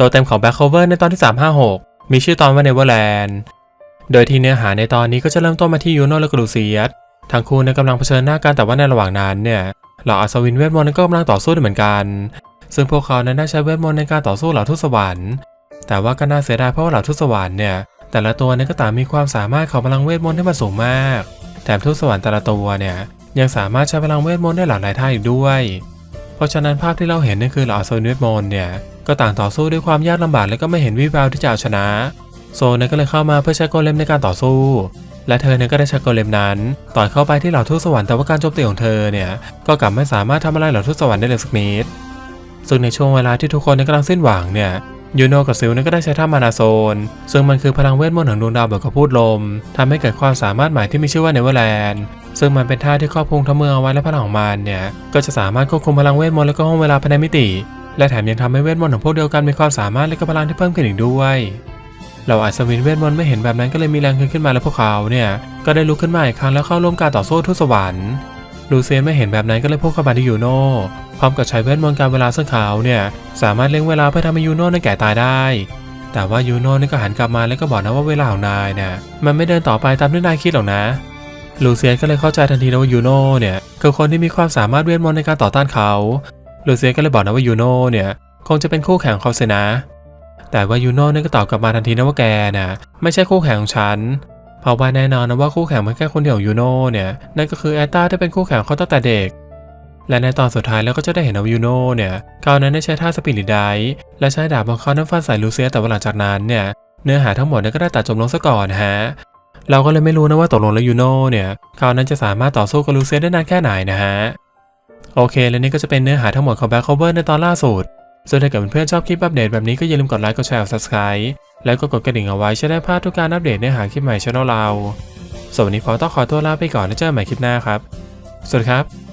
ตัวเต็มของ Back Cover ในตอนที่ 356 มีชื่อตอนว่า Neverland โดยที่เนื้อหาในตอนนี้ก็จะเริ่มต้นมาที่ยูโนและกลูเซียสทั้งคู่เนี่ยกำลังเผชิญหน้ากันแต่ว่าในระหว่างนั้นเนี่ยเหล่าอัศวินเวทมนต์ก็กำลังต่อสู้ด้วยเหมือนกัน ซึ่งพวกเขานั้นได้ใช้เวทมนต์ในการต่อสู้เหล่าทูตสวรรค์แต่ว่าก็น่าเสียดายเพราะว่าเหล่าทูตสวรรค์เนี่ยแต่ละตัวเนี่ยก็ต่างมีความสามารถของพลังเวทมนต์ที่มันสูงมาก แถมทูตสวรรค์แต่ละตัวเนี่ยยังสามารถใช้พลังเวทมนต์ได้หลากหลายท่าอีกด้วย เพราะฉะนั้นภาพที่เราเห็นนี่คือเหล่าอัศวินเวทมนต์เนี่ย ก็ต่างต่อสู้ด้วยความยากลำบากและก็ไม่เห็นวิแววที่จะเอาชนะ โซนเนก็เลยเข้ามาเพื่อใช้โกเลมในการต่อสู้ และเธอเนี่ยก็ได้ใช้โกเลมนั้น ต่อยเข้าไปที่เหล่าทูตสวรรค์แต่ว่าการโจมตีของเธอเนี่ยก็กลับไม่สามารถทำอะไรเหล่าทูตสวรรค์ได้เลยสักนิดซึ่งในช่วงเวลาที่ทุกคนกำลังสิ้นหวังเนี่ยยูโนกับซิลเนี่ยก็ได้ใช้ท่ามานาโซน ซึ่งมันคือพลังเวทมนต์ของดวงดาวแบบกระพูดลมทำให้เกิดความสามารถใหม่ที่มีชื่อว่าเนเวอร์แลนด์ซึ่งมันเป็นท่าที่ครอบคลุมทั้งเมืองเอาไว้และพลังของมันเนี่ย ก็จะสามารถควบคุมพลังเวทมนต์และก็ห้องเวลาภายในมิติ และแถมยังทำให้เวทมนต์ของพวกเดียวกันมีความสามารถและก็พลังที่เพิ่มขึ้นอีกด้วยเหล่าอัศวินเวทมนต์ไม่เห็นแบบนั้นก็เลยมีแรงขึ้นขึ้นมาและพวกเขาเนี่ยก็ได้ลุกขึ้นมาอีกครั้งแล้วเข้าร่วมการต่อสู้ทุสวรรค์ลูเซียนไม่เห็นแบบนั้นก็เลยพุ่งเข้ามาที่ยูโน่พร้อมกับใช้เวทมนต์การเวลาซึ่งเขาเนี่ยสามารถเล่งเวลาเพื่อทำให้ยูโน่นั้นแก่ตายได้ แต่ว่ายูโน่นี่ก็หันกลับมาแล้วก็บอกนะว่าเวลาของนายเนี่ยมันไม่เดินต่อไปตามที่นายคิดหรอกนะลูเซียนก็เลยเข้าใจทันทีนะว่ายูโน่เนี่ยคือคนที่มีความสามารถเวทมนต์ในการต่อต้านเขา ลูเซียก็เลยบอกนะว่ายูโน่เนี่ยคงจะเป็นคู่แข่งเขาเสียนะ แต่ว่ายูโน่เนี่ยก็ตอบกลับมาทันทีนะว่าแกน่ะไม่ใช่คู่แข่งของฉัน เพราะว่าแน่นอนนะว่าคู่แข่งมันแค่คนเดียวยูโน่เนี่ยนั่นก็คือแอตตาที่เป็นคู่แข่งเขาตั้งแต่เด็ก และในตอนสุดท้ายแล้วก็จะได้เห็นว่ายูโน่เนี่ยเขานั้นได้ใช้ท่าสปิริตไดฟ์และใช้ดาบของเขานั้นฟันใส่ลูเซียแต่ว่าหลังจากนั้นเนี่ยเนื้อหาทั้งหมดเนี่ยก็ได้ตัดจบลงซะก่อนฮะเราก็เลยไม่รู้นะว่าตกลงแล้วยูโน่เนี่ยเขานั้นจะสามารถต่อสู้กับลูเซียได้นานแค่ไหนนะฮะ โอเค และนี่ก็จะเป็นเนื้อหาทั้งหมดของ Back Cover ในตอนล่าสุดส่วนถ้าเกิดเพื่อนๆชอบคลิปอัปเดตแบบนี้ก็อย่าลืมกดไลค์ กดแชร์กด subscribe แล้วก็กดกระดิ่งเอาไว้จะได้พลาดทุกการอัปเดตเนื้อหาคลิปใหม่ช่องเราส่วนวันนี้ขอต้องขอตัวลาไปก่อนแล้วเจอกันใหม่คลิปหน้าครับ สวัสดีครับ